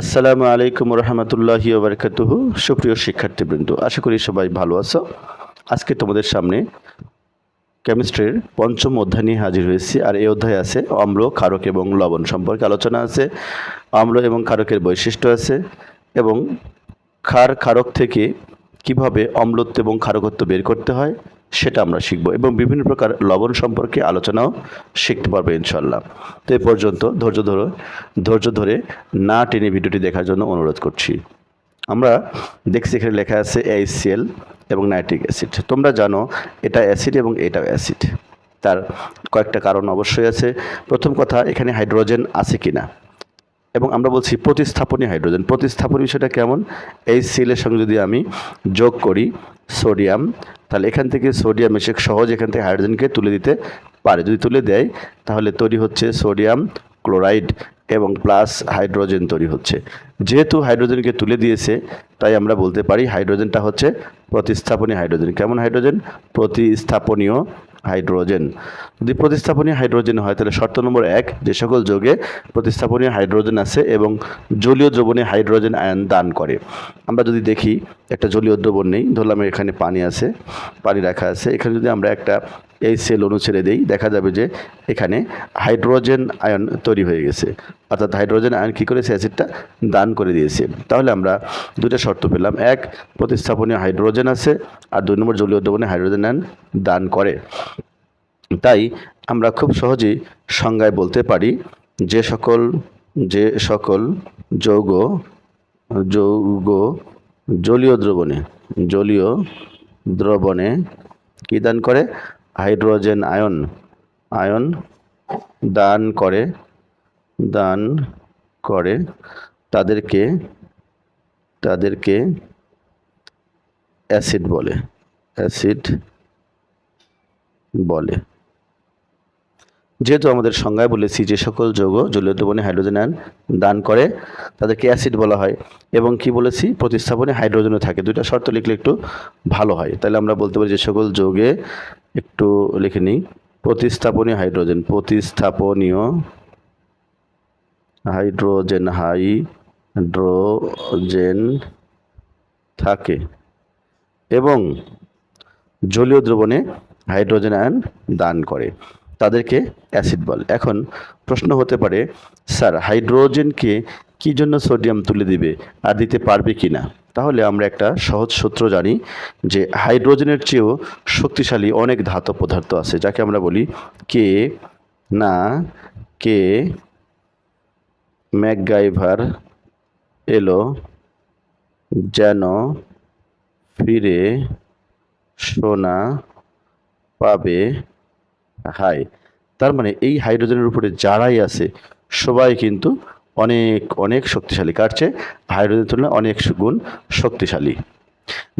আসসালামু আলাইকুম রহমতুল্লাহি ওবরকাতুহ। সুপ্রিয় শিক্ষার্থীবৃন্দ, আশা করি সবাই ভালো আছো। আজকে তোমাদের সামনে কেমিস্ট্রির পঞ্চম অধ্যায় নিয়ে হাজির হয়েছি, আর এই অধ্যায়ে আছে অম্ল, ক্ষারক এবং লবণ সম্পর্কে আলোচনা আছে। অম্ল এবং ক্ষারকের বৈশিষ্ট্য আছে এবং ক্ষার ক্ষারক থেকে কীভাবে অম্লত্ব এবং ক্ষারকত্ব বের করতে হয় সেটা আমরা শিখব এবং বিভিন্ন প্রকার লবণ সম্পর্কে আলোচনাও শিখতে পারব ইনশাল্লাহ তো এ পর্যন্ত ধৈর্য ধরো, ধৈর্য ধরে না টেনে ভিডিওটি দেখার জন্য অনুরোধ করছি। আমরা দেখছি এখানে লেখা আছে এইচসিএল এবং নাইট্রিক অ্যাসিড। তোমরা জানো এটা অ্যাসিড এবং এটাও অ্যাসিড। তার কয়েকটা কারণ অবশ্যই আছে। প্রথম কথা, এখানে হাইড্রোজেন আছে কি না এবং আমরা বলছি প্রতিস্থাপনী হাইড্রোজেন। প্রতিস্থাপন বিষয়টা কেমন? এই সিলের সঙ্গে যদি আমি যোগ করি সোডিয়াম, তাহলে এখান থেকে সোডিয়াম এসে সহজ এখান থেকে হাইড্রোজেনকে তুলে দিতে পারে। যদি তুলে দেয়, তাহলে তৈরি হচ্ছে সোডিয়াম, ক্লোরাইড এবং প্লাস হাইড্রোজেন তৈরি হচ্ছে। যেহেতু হাইড্রোজেনকে তুলে দিয়েছে, তাই আমরা বলতে পারি হাইড্রোজেনটা হচ্ছে প্রতিস্থাপনী হাইড্রোজেন। কেমন হাইড্রোজেন? প্রতিস্থাপনীয় হাইড্রোজেন। যদি প্রতিস্থাপনীয় হাইড্রোজেন হয়, তাহলে শর্ত নম্বর এক, যে সকল যোগে প্রতিস্থাপনীয় হাইড্রোজেন আছে এবং জলীয় দ্রবণে হাইড্রোজেন আয়ন দান করে। আমরা যদি দেখি, একটা জলীয় দ্রবণ নেই, ধরলাম এখানে পানি আছে, পানি রাখা আছে। এখানে যদি আমরা একটা এই সেল ছেড়ে দিই, দেখা যাবে যে এখানে হাইড্রোজেন আয়ন তৈরি হয়ে গেছে। অর্থাৎ হাইড্রোজেন আয়ন কী করেছে? অ্যাসিডটা দান করে দিয়েছে। তাহলে আমরা দুটো শর্ত পেলাম। এক, প্রতিস্থাপনীয় হাইড্রোজেন আছে, আর দুই নম্বর জলীয় দ্রবণে হাইড্রোজেন আয়ন দান করে। তাই আমরা খুব সহজেই সংজ্ঞায় বলতে পারি যে সকল যে সকল যৌগ যৌগ জলীয় দ্রবণে জলীয় দ্রবণে কী দান করে? হাইড্রোজেন আয়ন আয়ন দান করে দান করে তাদেরকে তাদেরকে অ্যাসিড বলে অ্যাসিড বলে। যেহেতু আমাদের সংজ্ঞায় বলেছি যে সকল যৌগ জলীয় দ্রবণে হাইড্রোজেন আয়ন দান করে, তাদেরকে অ্যাসিড বলা হয়। এবং কি বলেছি? প্রতিস্থাপনে হাইড্রোজেনও থাকে। দুইটা শর্ত লিখলে একটু ভালো হয়। তাহলে আমরা বলতে পারি যে সকল যৌগে একটু লিখে নিই। প্রতিস্থাপনীয় হাইড্রোজেন। প্রতিস্থাপনীয় হাইড্রোজেন হাইড্রোজেন থাকে। এবং জলীয় দ্রবণে হাইড্রোজেন আয়ন দান করে। তাদেরকে অ্যাসিড বলে। এখন প্রশ্ন হতে পারে, স্যার হাইড্রোজেনকে কি জন্য সোডিয়াম তুলে দিবে আর দিতে পারবে কি না তাহলে আমরা একটা সহজ সূত্র জানি যে হাইড্রোজেনের চেয়েও শক্তিশালী অনেক ধাতব পদার্থ আছে, যাকে আমরা বলি কে না কে ম্যাকগাইভার এলো যেন ফিরে সোনা পাবে হাই তার মানে এই হাইড্রোজেনের উপরে যারাই আছে, সবাই কিন্তু অনেক অনেক শক্তিশালী। কাটছে হাইড্রোজেনের তুলনায় অনেক গুণ শক্তিশালী।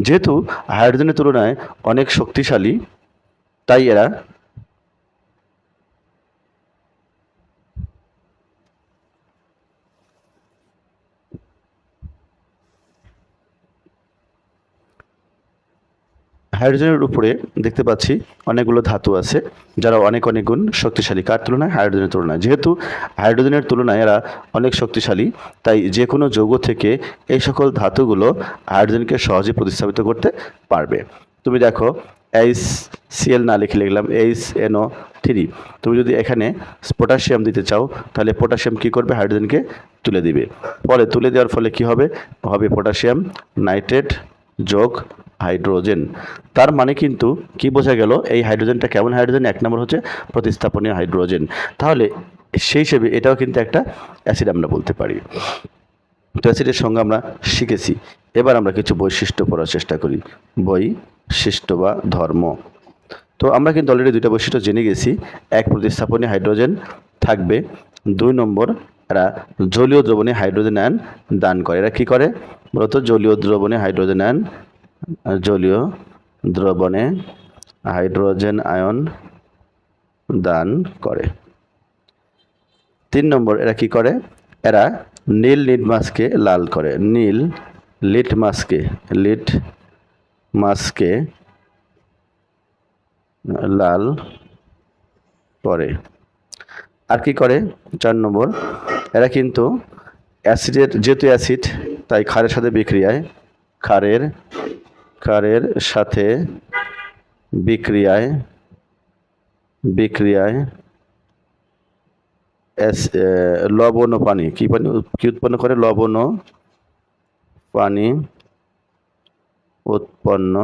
যেহেতু হাইড্রোজেনের তুলনায় অনেক শক্তিশালী, তাই এরা হাইড্রোজেনের উপরে দেখতে পাচ্ছি অনেকগুলো ধাতু আছে, যারা অনেক অনেক গুণ শক্তিশালী। কার তুলনায়? হাইড্রোজেনের তুলনায়। যেহেতু হাইড্রোজেনের তুলনায় এরা অনেক শক্তিশালী, তাই যে কোনো যৌগ থেকে এই সকল ধাতুগুলো হাইড্রোজেনকে সহজে প্রতিস্থাপিত করতে পারবে। তুমি দেখো এইচ সিএল না লিখে লিখলাম এইচ এনও থ্রি তুমি যদি এখানে পটাশিয়াম দিতে চাও, তাহলে পটাশিয়াম কী করবে? হাইড্রোজেনকে তুলে দিবে। ফলে তুলে দেওয়ার ফলে কি হবে? হবে পটাশিয়াম নাইট্রেট যোগ হাইড্রোজেন। তার মানে কিন্তু কি বোঝা গেল, এই হাইড্রোজেনটা কেমন হাইড্রোজেন? এক নম্বর হচ্ছে প্রতিস্থাপনীয় হাইড্রোজেন। তাহলে সেই হিসেবে এটাও কিন্তু একটা অ্যাসিড আমরা বলতে পারি। তো অ্যাসিডের সঙ্গে আমরা শিখেছি। এবার আমরা কিছু বৈশিষ্ট্য পড়ার চেষ্টা করি। বৈশিষ্ট্য বা ধর্ম। তো আমরা কিন্তু অলরেডি দুইটা বৈশিষ্ট্য জেনে গেছি। এক, প্রতিস্থাপনীয় হাইড্রোজেন থাকবে। দুই, নম্বর এরা জলীয় দ্রবণে হাইড্রোজেন আয়ন দান করে। এরা কী করে? মূলত জলীয় দ্রবণে হাইড্রোজেন আয়ন, জলীয় দ্রবণে হাইড্রোজেন আয়ন দান করে। তিন নম্বর, এরা কি করে? এরা নীল লিটমাসকে লাল করে। নীল লিটমাসকে লিট মাসকে লাল করে। আর কি করে? চার নম্বর, এরা কিন্তু অ্যাসিডের, যেহেতু অ্যাসিড, তাই ক্ষারের সাথে বিক্রিয়ায়, ক্ষারের ক্ষারের সাথে বিক্রিয়ায় বিক্রিয়ায় লবণ ও পানি। কী পানি, কী উৎপন্ন করে? লবণ ও পানি উৎপন্ন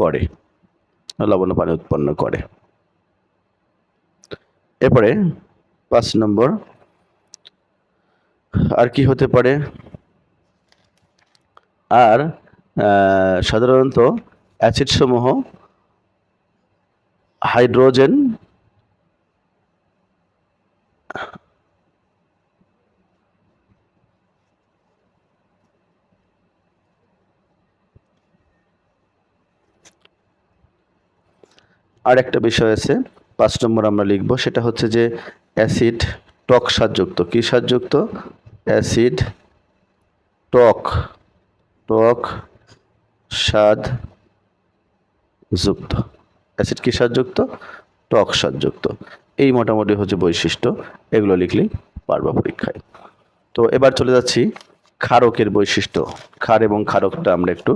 করে। লবণ পানি উৎপন্ন করে। এরপরে পাঁচ নম্বর। আর কি হতে পারে? আর সাধারণত অ্যাসিড সমূহ হাইড্রোজেন, আর একটা বিষয় আছে। পাঁচ নম্বর আমরা লিখব, সেটা হচ্ছে যে অ্যাসিড টক সারযুক্ত কী সারযুক্ত অ্যাসিড টক টক স্বাদ যুক্ত অ্যাসিড কী সারযুক্ত টক সারযুক্ত এই মোটামুটি হচ্ছে বৈশিষ্ট্য, এগুলো লিখলেই পারবা পরীক্ষায়। তো এবার চলে যাচ্ছি ক্ষারকের বৈশিষ্ট্য। ক্ষার এবং ক্ষারকটা আমরা একটু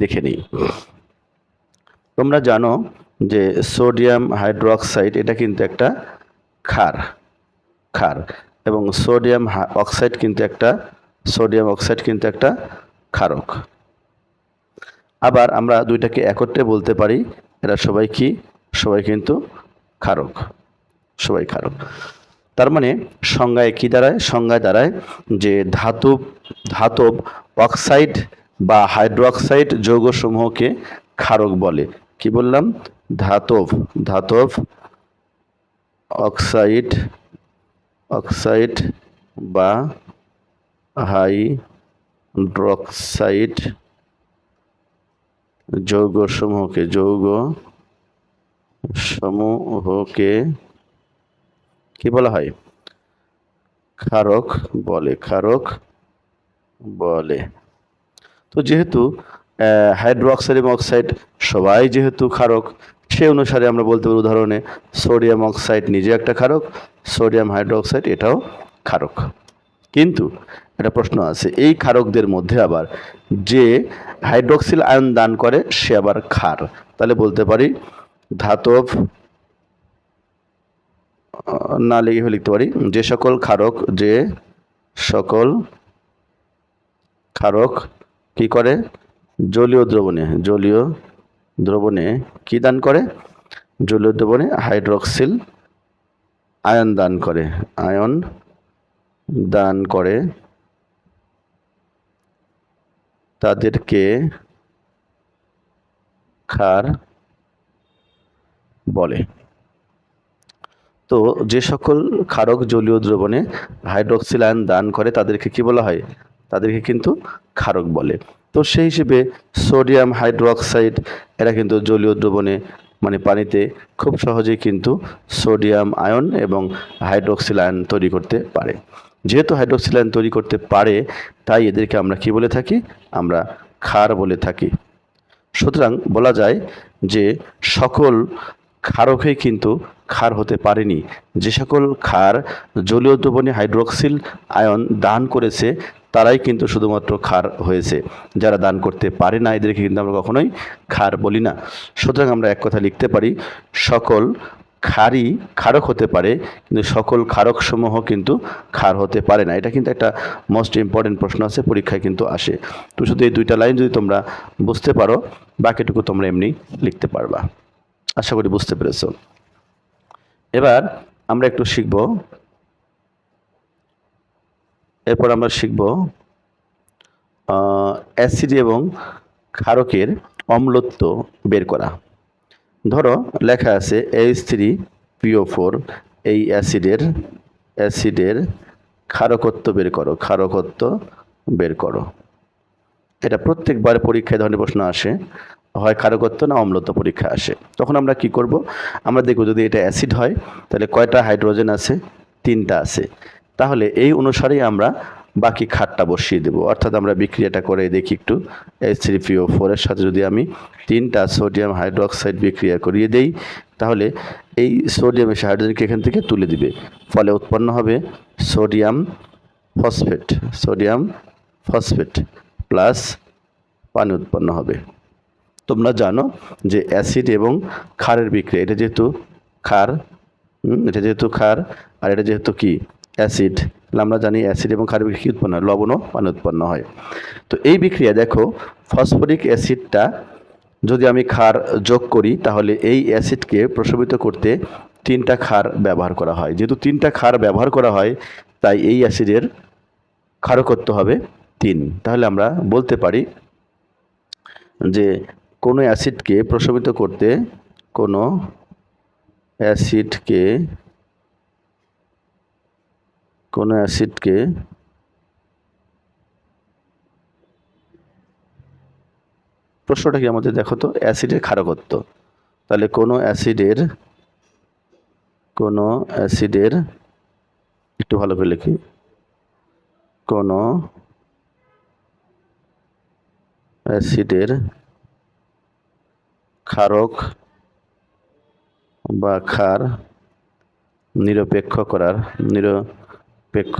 দেখে নিই। তোমরা জানো যে সোডিয়াম হাইড্রোক্সাইড, এটা কিন্তু একটা ক্ষার ক্ষার। এবং সোডিয়াম অক্সাইড কিন্তু একটা, সোডিয়াম অক্সাইড কিন্তু একটা ক্ষারক। আবার আমরা দুইটাকে একত্রে বলতে পারি, এরা সবাই কি? সবাই কিন্তু ক্ষারক, সবাই ক্ষারক। তার মানে সংজ্ঞায় কি দাঁড়ায়? সংজ্ঞায় দাঁড়ায় যে ধাতব ধাতব অক্সাইড বা হাইড্রোক্সাইড যৌগসমূহকে ক্ষারক বলে। কি বললাম? ধাতব ধাতব অক্সাইড অক্সাইড বা হাইড্রোক্সাইড যৌগসমূহকে যৌগ সমূহকে কি বলা হয়? ক্ষারক বলে ক্ষারক বলে। তো যেহেতু হাইড্রোক্সাইড এবং অক্সাইড সবাই যেহেতু ক্ষারক সে অনুসারে আমরা বলতে পারি উদাহরণে সোডিয়াম অক্সাইড নিজে একটা ক্ষারক, সোডিয়াম হাইড্রোক্সাইড এটাও ক্ষারক। কিন্তু একটা প্রশ্ন আছে, এই ক্ষারকদের মধ্যে আবার যে হাইড্রোক্সিল আয়ন দান করে সে আবার ক্ষার। তাহলে বলতে পারি ধাতব না লিখে লিখতে পারি, যে সকল ক্ষারক, যে সকল ক্ষারক কি করে? জলীয় দ্রবণে, জলীয় দ্রবণে কি দান করে? জলীয় দ্রবণে হাইড্রক্সিল আয়ন দান করে। আয়ন দান করে তাদেরকে ক্ষার বলে। তো যে সকল ক্ষারক জলীয় দ্রবণে হাইড্রক্সিল আয়ন দান করে, তাদেরকে কি বলা হয়? তাদেরকে কিন্তু ক্ষারক বলে। তো সেই হিসেবে সোডিয়াম হাইড্রোক্সাইড এরা কিন্তু জলীয় দ্রবণে মানে পানিতে খুব সহজেই কিন্তু সোডিয়াম আয়ন এবং হাইড্রোক্সিল আয়ন তৈরি করতে পারে। যেহেতু হাইড্রোক্সিল আয়ন তৈরি করতে পারে, তাই এদেরকে আমরা কি বলে থাকি? আমরা ক্ষার বলে থাকি। সুতরাং বলা যায় যে সকল ক্ষারকই কিন্তু ক্ষার হতে পারেনি। যে সকল ক্ষার জলীয় দ্রবণে হাইড্রোক্সিল আয়ন দান করেছে তারাই কিন্তু শুধুমাত্র ক্ষার হয়েছে। যারা দান করতে পারে না, এদেরকে কিন্তু আমরা কখনোই ক্ষার বলি না। সুতরাং আমরা এক কথা লিখতে পারি, সকল ক্ষারই ক্ষারক হতে পারে, কিন্তু সকল ক্ষারকসমূহ কিন্তু ক্ষার হতে পারে না। এটা কিন্তু একটা মোস্ট ইম্পর্টেন্ট প্রশ্ন আছে, পরীক্ষায় কিন্তু আসে। তো শুধু এই দুইটা লাইন যদি তোমরা বুঝতে পারো, বাকিটুকু তোমরা এমনি লিখতে পারবা। আশা করি বুঝতে পেরেছ। এবার আমরা একটু শিখব এরপর আমরা শিখব অ্যাসিড এবং ক্ষারকের অম্লত্ব বের করা। ধরো, লেখা আছে এইচ থ্রি পিও ফোর এই অ্যাসিডের অ্যাসিডের ক্ষারকত্ব বের করো, ক্ষারকত্ব বের করো। এটা প্রত্যেকবার পরীক্ষায় ধরনের প্রশ্ন আসে, হয় ক্ষারকত্ব না অম্লত্ব পরীক্ষা আসে। তখন আমরা কি করব? আমরা দেখব যদি এটা অ্যাসিড হয়, তাহলে কয়টা হাইড্রোজেন আছে? তিনটা আছে। তাহলে এই অনুসারেই আমরা বাকি খাটটা বসিয়ে দেবো। অর্থাৎ আমরা বিক্রিয়াটা করে দেখি একটু এইচ থ্রি পিও ফোরের সাথে যদি আমি তিনটা সোডিয়াম হাইড্রোক্সাইড বিক্রিয়া করিয়ে দেই তাহলে এই সোডিয়াম এসে হাইড্রোজেনকে এখান থেকে তুলে দিবে। ফলে উৎপন্ন হবে sodium phosphate sodium phosphate plus পানি উৎপন্ন হবে। তোমরা জানো যে অ্যাসিড এবং ক্ষারের বিক্রিয়া এটা যেহেতু হুম, এটা যেহেতু ক্ষার আর এটা যেহেতু কি? অ্যাসিড, আমরা জানি অ্যাসিড এবং ক্ষারের বিক্রিয়া কী উৎপন্ন হয়? লবণ ও পানি উৎপন্ন হয়। তো এই বিক্রিয়া, দেখো, ফসফরিক অ্যাসিডটা যদি আমি ক্ষার যোগ করি, তাহলে এই অ্যাসিডকে প্রশমিত করতে তিনটা ক্ষার ব্যবহার করা হয়। যেহেতু তিনটা ক্ষার ব্যবহার করা হয়, তাই এই অ্যাসিডের ক্ষারকত্ব হবে তিন। তাহলে আমরা বলতে পারি যে, কোনো অ্যাসিডকে প্রশমিত করতে কোনো অ্যাসিডকে কোনো অ্যাসিডকে প্রশ্নটা কি আমাদের দেখো তো? অ্যাসিডের ক্ষারকত্ব তাহলে কোনো অ্যাসিডের কোনো অ্যাসিডের, একটু ভালো করে লিখি। কোনো অ্যাসিডের ক্ষারক বা ক্ষার নিরপেক্ষ করার নিরপেক্ষ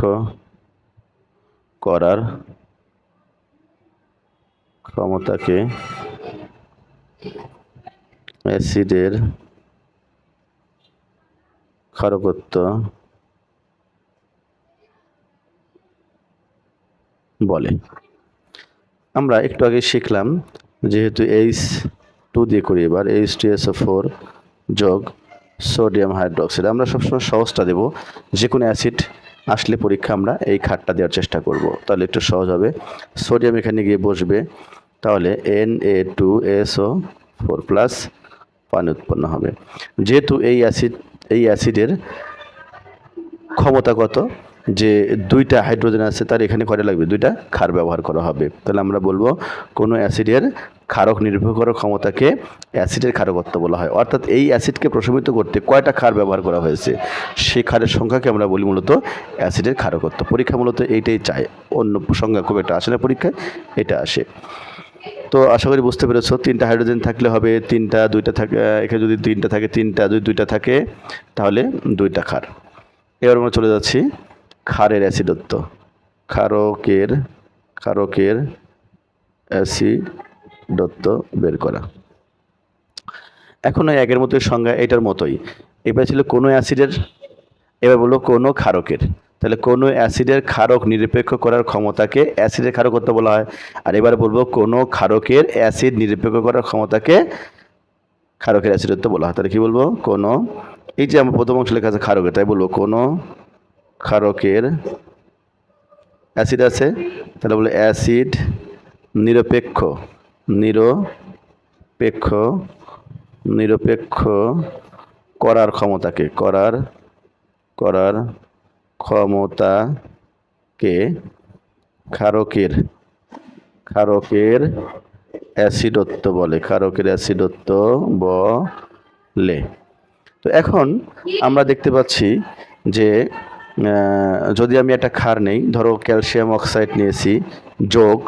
করার ক্ষমতাকে অ্যাসিডের ক্ষারকত্ব বলে। আমরা একটু আগে শিখলাম যেহেতু এইচ টু দিয়ে করি এবার এইচ টু এস ফোর যোগ সোডিয়াম হাইড্রোক্সাইড আমরা সবসময় সহজটা দেব যে কোনো অ্যাসিড আসলে পরীক্ষা আমরা এই খাটটা দেওয়ার চেষ্টা করব। তাহলে একটু সহজ হবে। সোডিয়াম এখানে গিয়ে বসবে। তাহলে N A two S O four plus পানি উৎপন্ন হবে। যেহেতু এই অ্যাসিড, এই অ্যাসিডের ক্ষমতা কত? যে দুইটা হাইড্রোজেন আছে, তার এখানে কয়টা লাগবে? দুইটা ক্ষার ব্যবহার করা হবে। তাহলে আমরা বলব কোনো অ্যাসিডের ক্ষারক নির্ভর করার ক্ষমতাকে অ্যাসিডের ক্ষারকত্ব বলা হয়। অর্থাৎ এই অ্যাসিডকে প্রশমিত করতে কয়টা ক্ষার ব্যবহার করা হয়েছে? সেই ক্ষারের সংখ্যাকে আমরা বলি মূলত অ্যাসিডের ক্ষারকত্ব। পরীক্ষা মূলত এইটাই চায় অন্য সংখ্যা খুব একটা আসে না পরীক্ষায়, এটা আসে। তো আশা করি বুঝতে পেরেছ, তিনটা হাইড্রোজেন থাকলে হবে, তিনটা, দুইটা থাকে এখানে যদি তিনটা থাকে, তিনটা, যদি দুইটা থাকে, তাহলে দুইটা খার এবার আমরা চলে যাচ্ছি ক্ষারের অ্যাসিডত্ব। ক্ষারকের ক্ষারকের অ্যাসিডত্ব বের করা। এখন ওই একের মতোই সংজ্ঞা এটার মতোই। এবার ছিল কোনো অ্যাসিডের, এবার বলল কোনো ক্ষারকের। তাহলে কোনো অ্যাসিডের ক্ষারক নিরপেক্ষ করার ক্ষমতাকে অ্যাসিডের ক্ষারকত্ব বলা হয়। আর এবার বলব কোনো ক্ষারকের অ্যাসিড নিরপেক্ষ করার ক্ষমতাকে ক্ষারকের অ্যাসিডত্ব বলা হয়। তাহলে কী বলব? কোনো, এই যে আমার প্রথম অংশ লেখা আছে ক্ষারকের, তাই বলব কোনো ক্ষারকের অ্যাসিড আছে। তাহলে বলে অ্যাসিড নিরপেক্ষ। নিরপেক্ষ নিরপেক্ষ করার ক্ষমতাকে, করার করার ক্ষমতাকে ক্ষারকের ক্ষারকের অ্যাসিডত্ব বলে, ক্ষারকের অ্যাসিডত্ব বলে। তো এখন আমরা দেখতে পাচ্ছি যে যদি আমি একটা ক্ষার নেই, ধরো ক্যালসিয়াম অক্সাইড নিয়েছি, যোগ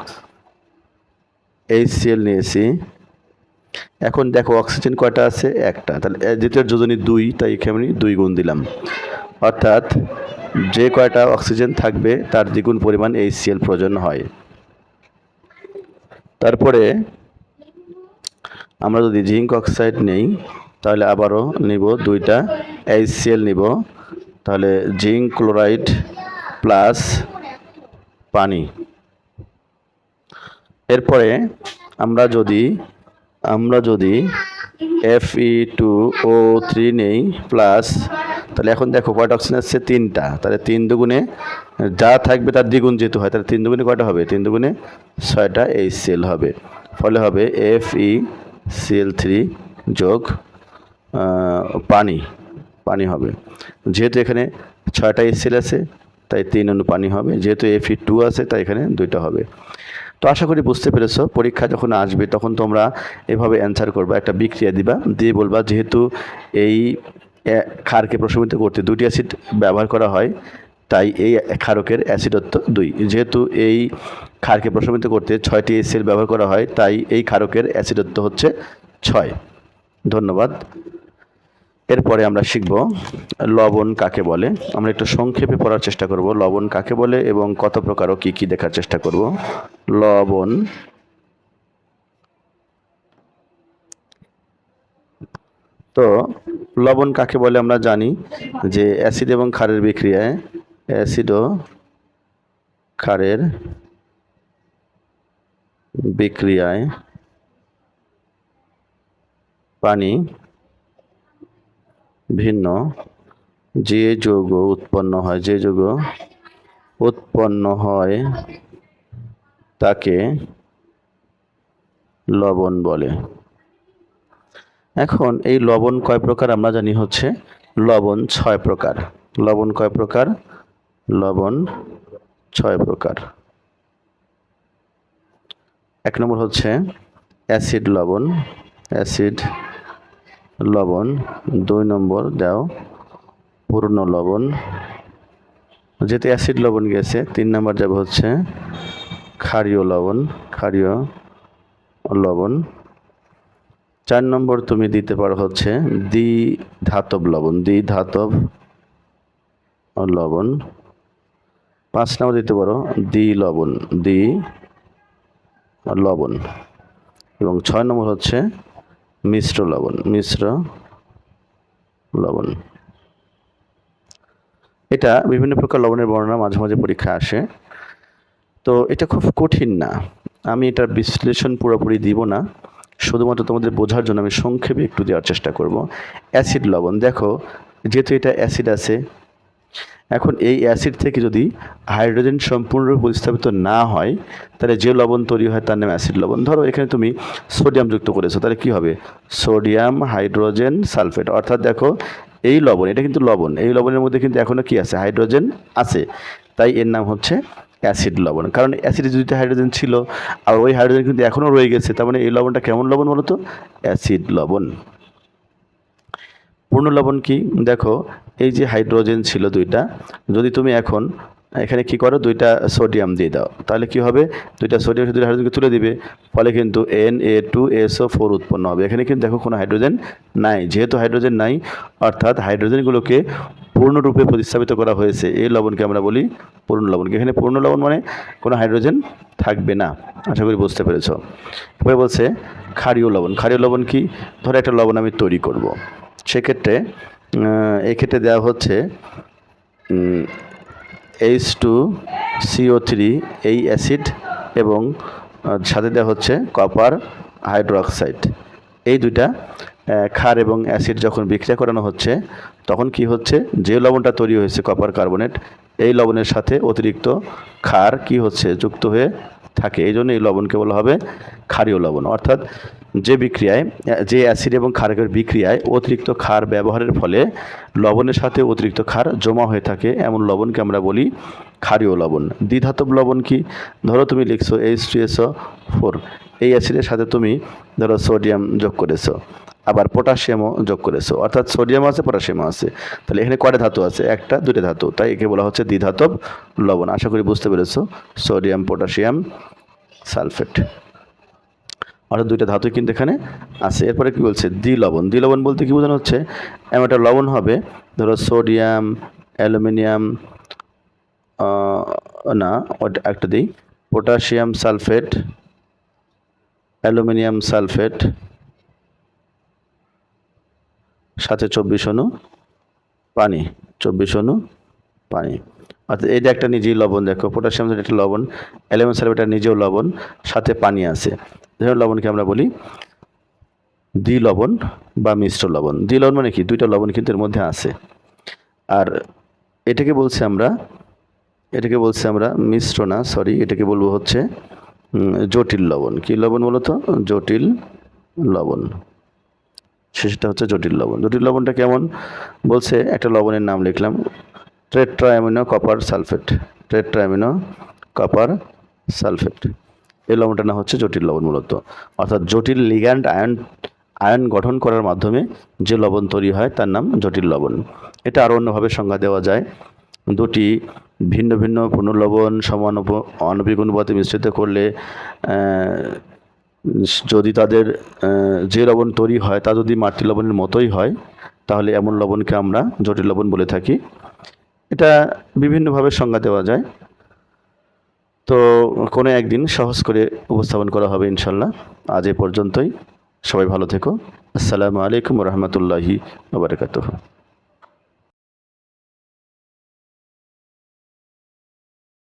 এইচসিএল নিয়েছি। এখন দেখো অক্সিজেন কয়টা আছে? একটা। তাহলে দ্বিতীয় যোজনী দুই, তাই এখানে দুই গুণ দিলাম। অর্থাৎ, যে কয়টা অক্সিজেন থাকবে, তার দ্বিগুণ পরিমাণ এইচসিএল প্রয়োজন হয়। তারপরে, আমরা যদি জিঙ্ক অক্সাইড নেই, তাহলে আবারও নিব দুইটা এইচসিএল নিব। তাহলে জিঙ্ক ক্লোরাইড প্লাস পানি। এরপরে আমরা যদি আমরা যদি F E two O three নেই প্লাস তাহলে এখন দেখো কয়টা অক্সিজেন আসছে তিনটা। তাহলে তিন দুগুণে যা থাকবে তার দ্বিগুণ যেহেতু হয়, তাহলে তিন দুগুণে কয়টা হবে? তিন দুগুণে ছয়টা এই সিএল হবে। ফলে হবে এফ ই সিএল থ্রি যোগ পানি পানি হবে। যেহেতু এখানে ছয়টা এসিএল আছে, তাই তিন অনু পানি হবে। যেহেতু এফ ই টু আছে, তাই এখানে দুইটা হবে। তো আশা করি বুঝতে পেরেছ, পরীক্ষা যখন আসবে তখন তোমরা এভাবে অ্যান্সার করবা, একটা বিক্রিয়া দিবা, দিয়ে বলবা যেহেতু এই ক্ষারকে প্রশমিত করতে দুটি অ্যাসিড ব্যবহার করা হয়, তাই এই ক্ষারকের অ্যাসিডত্ব দুই। যেহেতু এই ক্ষারকে প্রশমিত করতে ছয়টি এসিএল ব্যবহার করা হয়, তাই এই ক্ষারকের অ্যাসিডত্ব হচ্ছে ছয়। ধন্যবাদ। এরপরে আমরা শিখব লবণ কাকে বলে। আমরা একটু সংক্ষেপে পড়ার চেষ্টা করব। লবণ কাকে বলে এবং কত প্রকার ও কী কী দেখার চেষ্টা করব। লবণ তো লবণ কাকে বলে আমরা জানি যে অ্যাসিড এবং ক্ষারের বিক্রিয়ায় অ্যাসিড ও ক্ষারের বিক্রিয়ায় পানি ভিন্ন। যে যৌগ উৎপন্ন হয়, যে যৌগ উৎপন্ন হয় তাকে লবণ বলে। এখন এই লবণ কয় প্রকার আমরা জানি হচ্ছে, লবণ ছয় প্রকার। লবণ কয় প্রকার? লবণ ছয় প্রকার। এক নম্বর হচ্ছে অ্যাসিড লবণ, অ্যাসিড লবণ, দুই নম্বর, দাও, পূর্ণ লবণ। যেতে অ্যাসিড লবণ গেছে, তিন নম্বর যাবে হচ্ছে ক্ষারীয় লবণ ক্ষারীয় লবণ। চার নম্বর তুমি দিতে পারো হচ্ছে দ্বি ধাতব লবণ দ্বি ধাতব লবণ। পাঁচ নম্বর দিতে পারো দ্বি লবণ দ্বি লবণ এবং ছয় নম্বর হচ্ছে মিশ্র লবণ মিশ্র লবণ। এটা বিভিন্ন প্রকার লবণের বর্ণনা মাঝে মাঝে পরীক্ষা আসে। তো এটা খুব কঠিন না। আমি এটার বিশ্লেষণ পুরোপুরি দিব না। শুধুমাত্র তোমাদের বোঝার জন্য আমি সংক্ষেপে একটু দেওয়ার চেষ্টা করব। অ্যাসিড লবণ, দেখো, যেহেতু এটা অ্যাসিড আছে এখন এই অ্যাসিড থেকে যদি হাইড্রোজেন সম্পূর্ণরূপে প্রতিস্থাপিত না হয়, তাহলে যে লবণ তৈরি হয় তার নাম অ্যাসিড লবণ। ধরো এখানে তুমি সোডিয়াম যুক্ত করেছ, তাহলে কি হবে? Sodium, hydrogen, sulphate. অর্থাৎ দেখো, এই লবণ, এটা কিন্তু লবণ, এই লবণের মধ্যে কিন্তু এখনও কি আছে? হাইড্রোজেন আছে। তাই এর নাম হচ্ছে অ্যাসিড লবণ। কারণ অ্যাসিডে যদি হাইড্রোজেন ছিল, আর ওই হাইড্রোজেন কিন্তু এখনও রয়ে গেছে, তার মানে এই লবণটা কেমন লবণ বলো তো অ্যাসিড লবণ। পূর্ণ লবণ কি? দেখো, এই যে হাইড্রোজেন ছিল দুইটা, যদি তুমি এখন এখানে কি করো, দুইটা সোডিয়াম দিয়ে দাও, তাহলে কি হবে? দুইটা সোডিয়াম দুইটা হাইড্রোজেনকে তুলে দিবে, ফলে কিন্তু N A two S O four উৎপন্ন হবে। এখানে কিন্তু দেখো কোনো হাইড্রোজেন নাই, যেহেতু হাইড্রোজেন নাই, অর্থাৎ হাইড্রোজেনগুলোকে পূর্ণরূপে প্রতিস্থাপিত করা হয়েছে, এই লবণকে আমরা বলি পূর্ণ লবণ। এখানে পূর্ণ লবণ মানে কোনো হাইড্রোজেন থাকবে না, আশা করি বুঝতে পেরেছ। এরপরে বলছে ক্ষারীয় লবণ। ক্ষারীয় লবণ কি? ধরো একটা লবণ আমি তৈরি করব। সেক্ষেত্রে এক্ষেত্রে দেওয়া হচ্ছে H two C O three এই অ্যাসিড এবং সাথে দেওয়া হচ্ছে কপার হাইড্রোক্সাইড এই দুইটা ক্ষার এবং অ্যাসিড যখন বিক্রিয়া করানো হচ্ছে, তখন কি হচ্ছে? যে লবণটা তৈরি হয়েছে কপার কার্বনেট এই লবণের সাথে অতিরিক্ত ক্ষার কি হচ্ছে? যুক্ত হয়ে থাকে, এই জন্য এই লবণকে বলা হবে ক্ষারীয় লবণ। অর্থাৎ যে বিক্রিয়ায়, যে অ্যাসিড এবং ক্ষারকের বিক্রিয়ায় অতিরিক্ত ক্ষার ব্যবহারের ফলে লবণের সাথে অতিরিক্ত ক্ষার জমা হয়ে থাকে, এমন লবণকে আমরা বলি ক্ষারীয় লবণ। দ্বিধাতব লবণ কি? ধরো তুমি লিখছো এইচ টু এসও ফোর এই অ্যাসিডের সাথে তুমি ধরো সোডিয়াম যোগ করেছ, আবার পটাশিয়ামও যোগ করেছ, অর্থাৎ সোডিয়াম আছে, পটাশিয়ামও আছে। তাহলে এখানে কয়টা ধাতু আছে? একটা দুটো ধাতু। তাই একে বলা হচ্ছে দ্বিধাতব লবণ। আশা করি বুঝতে পেরেছ। Sodium, potassium, sulphate. অর্থাৎ দুইটা ধাতু কিন্তু এখানে আছে। এরপরে কি বলছে? দ্বি লবণ দ্বি লবণ বলতে কি বোঝানো হচ্ছে? এমন একটা লবণ হবে, ধরো সোডিয়াম, অ্যালুমিনিয়াম না, ওটা একটা দিই। পটাশিয়াম, সালফেট অ্যালুমিনিয়াম সালফেট, সাথে চব্বিশ অনু পানি, চব্বিশ অনু পানি। অর্থাৎ এটা একটা নিজেই লবণ দেখো পটাশিয়াম একটা লবণ, অ্যালুমিনিয়াম সালফেট নিজেও লবণ, সাথে পানি আছে। ধরুন লবণকে আমরা বলি দ্বি লবণ বা মিশ্র লবণ। দ্বি লবণ মানে কি? দুইটা লবণ কিন্তু এর মধ্যে আছে। আর এটাকে বলছে আমরা, এটাকে বলছে আমরা মিশ্র না সরি এটাকে বলব হচ্ছে জটিল লবণ। কি লবণ বলো তো? জটিল লবণ। শেষটা হচ্ছে জটিল লবণ। জটিল লবণটা কেমন? বলছে, একটা লবণের নাম লিখলাম। Tetraammine copper sulphate. Tetraammine copper sulphate. এই লবণটা না হচ্ছে জটিল লবণ মূলত। অর্থাৎ জটিল লিগ্যান্ড আয়ন আয়ন গঠন করার মাধ্যমে যে লবণ তৈরি হয়, তার নাম জটিল লবণ। এটা আরও অন্যভাবে সংজ্ঞা দেওয়া যায়। দুটি ভিন্ন ভিন্ন পুনর্লবণ সমান আণবিক অনুপাতে মিশ্রিত করলে যদি তাদের যে লবণ তৈরি হয় তা যদি মাটি লবণের মতোই হয়, তাহলে এমন লবণকে আমরা জটিল লবণ বলে থাকি। এটা বিভিন্নভাবে সংজ্ঞা দেওয়া যায়। তো কোনো একদিন সহজ করে উপস্থাপন করা হবে ইনশাল্লাহ। আজ এ পর্যন্তই। সবাই ভালো থেকো। আসসালামু আলাইকুম রহমতুল্লাহি